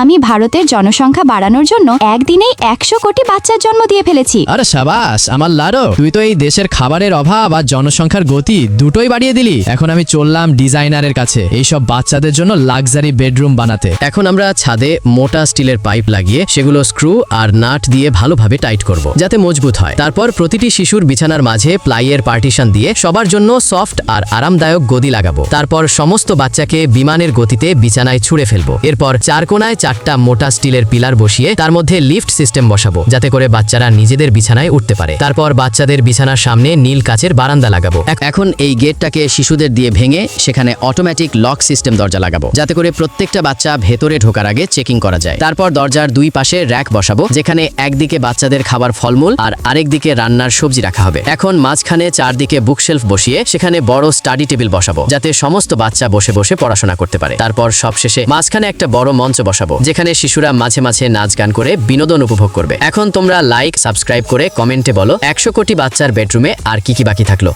আমি ভারতের জনসংখ্যা বাড়ানোর জন্য একদিনেই একশো কোটি বাচ্চার জন্ম দিয়ে ফেলেছি। আরে সাবাস, আমার লারো তুই তো এই দেশের খাবারের অভাব আর জনসংখ্যার গতি দুটোই বাড়িয়ে দিলি। এখন আমি চললাম ডিজাইনারের কাছে, এইসব বাচ্চাদের জন্য লাক্সারি বেডরুম বানাতে। এখন আমরা ছাদে মোটা স্টিলের পাইপ লাগিয়ে সেগুলো স্ক্রু আর নাট দিয়ে ভালোভাবে টাইট করব, যাতে মজবুত হয়। তারপর প্রতিটি শিশুর বিছানার মাঝে প্লাইয়ের পার্টিশন দিয়ে সবার জন্য সফট আর আরামদায়ক গদি লাগাবো। তারপর সমস্ত বাচ্চাকে বিমানের গতিতে বিছানায় ছুঁড়ে ফেলব। এরপর চার কোনায় চারটা মোটা স্টিলের পিলার বসিয়ে তার মধ্যে লিফট সিস্টেম বসাবো, যাতে করে বাচ্চারা নিজেদের বিছানায় উঠতে পারে। তারপর বাচ্চাদের বিছানার সামনে নীল কাচের বারান্দা লাগাবো। এখন এই গেটটাকে শিশুদের দিয়ে ভেঙে সেখানে অটোমেটিক লক সিস্টেম দরজা লাগাবো, যাতে করে প্রত্যেকটা বাচ্চা ভেতরে ঢোকার আগে চেকিং করা যায়। তারপর দরজার দুই পাশে র্যাক বসাবো, যেখানে একদিকে বাচ্চাদের খাবার ফলমূল আর আরেকদিকে রান্নার সবজি রাখা হবে। এখন মাঝখানে চারদিকে বুকশেলফ বসিয়ে সেখানে বড় স্টাডি টেবিল বসাবো, যাতে সমস্ত বাচ্চা বসে বসে পড়াশোনা করতে পারে। তারপর সবশেষে মাঝখানে একটা বড় মঞ্চ বসাবো যেখানে শিশুরা মাঝে মাঝে নাচ গান করে বিনোদন উপভোগ করবে। এখন তোমরা লাইক সাবস্ক্রাইব করে কমেন্টে বলো, একশো কোটি বাচ্চার বেডরুমে আর কি কি বাকি থাকল।